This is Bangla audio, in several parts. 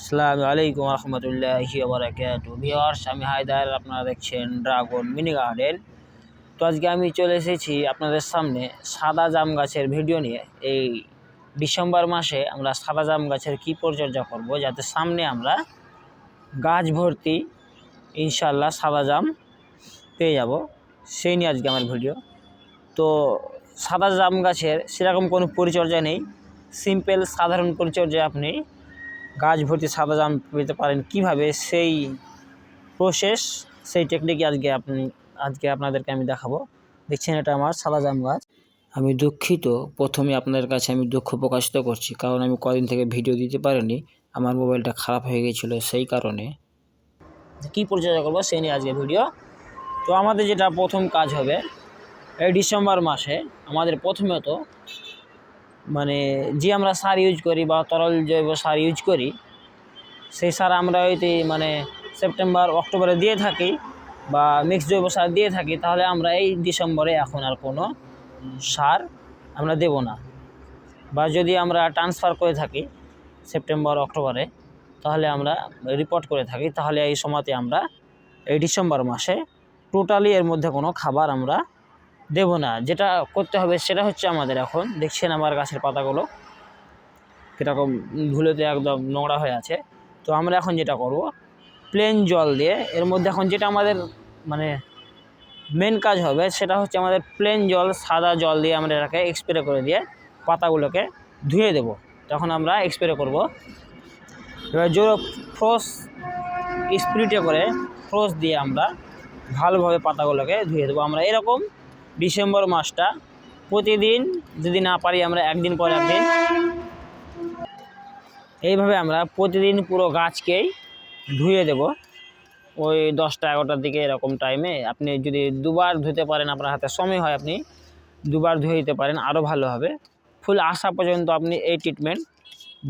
আসসালামু আলাইকুম রহমতুল্লাহি ভিওয়ার্স আমি হায়দার, আপনারা দেখছেন ড্রাগন মিনি গার্ডেন। তো আজকে আমি চলে এসেছি আপনাদের সামনে সাদা জাম গাছের ভিডিও নিয়ে। এই ডিসেম্বর মাসে আমরা সাদা জাম গাছের কী পরিচর্যা করব, যাতে সামনে আমরা গাছ ভর্তি ইনশাল্লাহ সাদা জাম পেয়ে যাব। সেই নিয়ে আজকে আমার ভিডিও। তো সাদা জাম গাছের সেরকম কোনো পরিচর্যা নেই। সিম্পল, সাধারণ পরিচর্যা আপনি গাছ ভর্তি সাদা জাম পেতে পারেন কীভাবে, সেই প্রসেস সেই টেকনিকই আজকে আপনি, আজকে আপনাদেরকে আমি দেখাবো। দেখছেন এটা আমার সাদা জাম গাছ। আমি দুঃখিত, প্রথমে আপনাদের কাছে আমি দুঃখ প্রকাশিত করছি, কারণ আমি কদিন থেকে ভিডিও দিতে পারিনি, আমার মোবাইলটা খারাপ হয়ে গেছিল সেই কারণে। কী পরিচর্যা করব সেই নিয়ে আজকে ভিডিও তো আমাদের যেটা প্রথম কাজ হবে, এই ডিসেম্বর মাসে আমাদের প্রথমত মানে যে আমরা সার ইউজ করি বা তরল জৈব সার ইউজ করি, সেই সার আমরা যদি মানে সেপ্টেম্বর অক্টোবরে দিয়ে থাকি বা মিক্স জৈব সার দিয়ে থাকি, তাহলে আমরা এই ডিসেম্বরে এখন আর কোনো সার আমরা দেব না। বা যদি আমরা ট্রান্সফার করে থাকি সেপ্টেম্বর অক্টোবরে তাহলে আমরা রিপোর্ট করে থাকি, তাহলে এই সময়তে আমরা এই ডিসেম্বর মাসে টোটালি এর মধ্যে কোনো খাবার আমরা দেব না। যেটা করতে হবে সেটা হচ্ছে আমাদের এখন, দেখছেন আমার গাছের পাতাগুলো? কীরকম ধুলোতে একদম নোংরা হয়ে আছে। তো আমরা এখন যেটা করব প্লেন জল দিয়ে, এর মধ্যে এখন যেটা আমাদের মানে মেন কাজ হবে, সেটা হচ্ছে আমাদের প্লেন জল, সাদা জল দিয়ে আমরা এটাকে এক্সপ্রে করে দিয়ে পাতাগুলোকে ধুয়ে দেব। তখন আমরা এক্সপ্রে করব। এবার জোর ফ্রোস স্প্রিটে করে, ফ্রোস দিয়ে আমরা ভালোভাবে পাতাগুলোকে ধুয়ে দেবো। আমরা এরকম ডিসেম্বর মাসটা। প্রতিদিন যদি না পারি আমরা একদিন পর একদিন। এইভাবে আমরা প্রতিদিন পুরো গাছকেই ধুয়ে দেব। ওই দশটা এগারোটার দিকে এরকম টাইমে আপনি যদি দুবার ধুতে পারেন, আপনার হাতে সময় হয়, আপনি দুবার ধুয়ে দিতে পারেন আরও ভালো হবে। ফুল আসা পর্যন্ত আপনি এই ট্রিটমেন্ট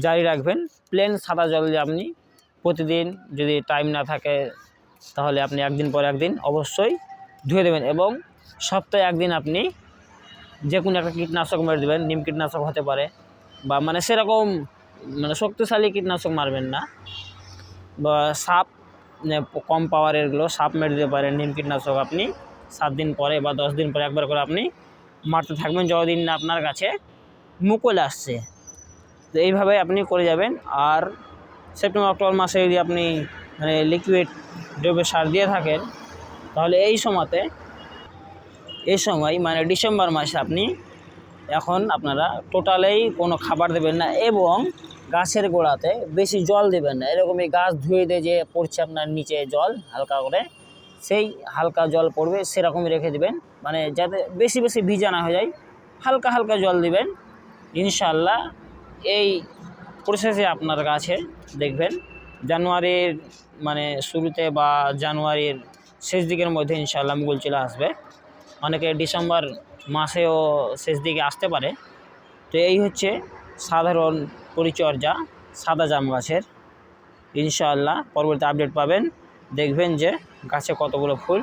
জারি রাখবেন। প্লেন সাদা জল দিয়ে আপনি প্রতিদিন যদি টাইম না থাকে, তাহলে আপনি একদিন পর একদিন অবশ্যই ধুয়ে দেবেন এবং সপ্তাহে একদিন আপনি যে কোনো একটা কীটনাশক মেরে দেবেন, নিম কীটনাশক হতে পারে বা মানে সেরকম মানে শক্তিশালী কীটনাশক মারবেন না বা সাপ মানে কম পাওয়ারেরগুলো সাপ মেরে দিতে পারেন, নিম কীটনাশক আপনি সাত দিন পরে বা দশ দিন পরে একবার করে আপনি মারতে থাকবেন যতদিন না আপনার কাছে মুকুল আসছে। তো এইভাবে আপনি করে যাবেন আর সেপ্টেম্বর, অক্টোবর মাসে যদি আপনি মানে লিকুইড জৈব সার দিয়ে থাকেন, তাহলে এই সময়তে এই সময় মানে ডিসেম্বর মাসে আপনি এখন আপনারা টোটালেই কোনো খাবার দেবেন না এবং গাছের গোড়াতে বেশি জল দেবেন না। এরকমই গাছ ধুয়ে দিয়ে যে পড়ছে আপনার নিচে জল হালকা করে, সেই হালকা জল পড়বে, সেরকমই রেখে দেবেন। মানে যাতে বেশি বেশি ভিজা না হয়ে যায়, হালকা হালকা জল দিবেন। ইনশাল্লাহ এই প্রসেসে আপনার গাছে দেখবেন, জানুয়ারির মানে শুরুতে বা জানুয়ারির শেষ দিকের মধ্যে ইনশাল্লাহ মুগুল চলে আসবে। অনেকে ডিসেম্বর মাসেও শেষ দিকে আসতে পারে। তো এই হচ্ছে সাধারণ পরিচর্যা সাদা জাম গাছের। ইনশাআল্লাহ পরবর্তী আপডেট পাবেন। দেখবেন যে গাছে কতগুলো ফুল,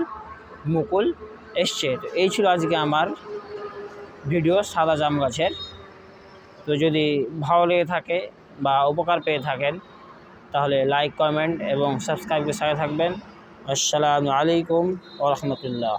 মুকুল এসছে। তো এই ছিল আজকে আমার ভিডিও সাদা জাম গাছের। তো যদি ভালো লেগে থাকে বা উপকার পেয়ে থাকেন, তাহলে লাইক, কমেন্ট এবং সাবস্ক্রাইবের সাথে থাকবেন। আসসালামু আলাইকুম ও রহমতুল্লাহ।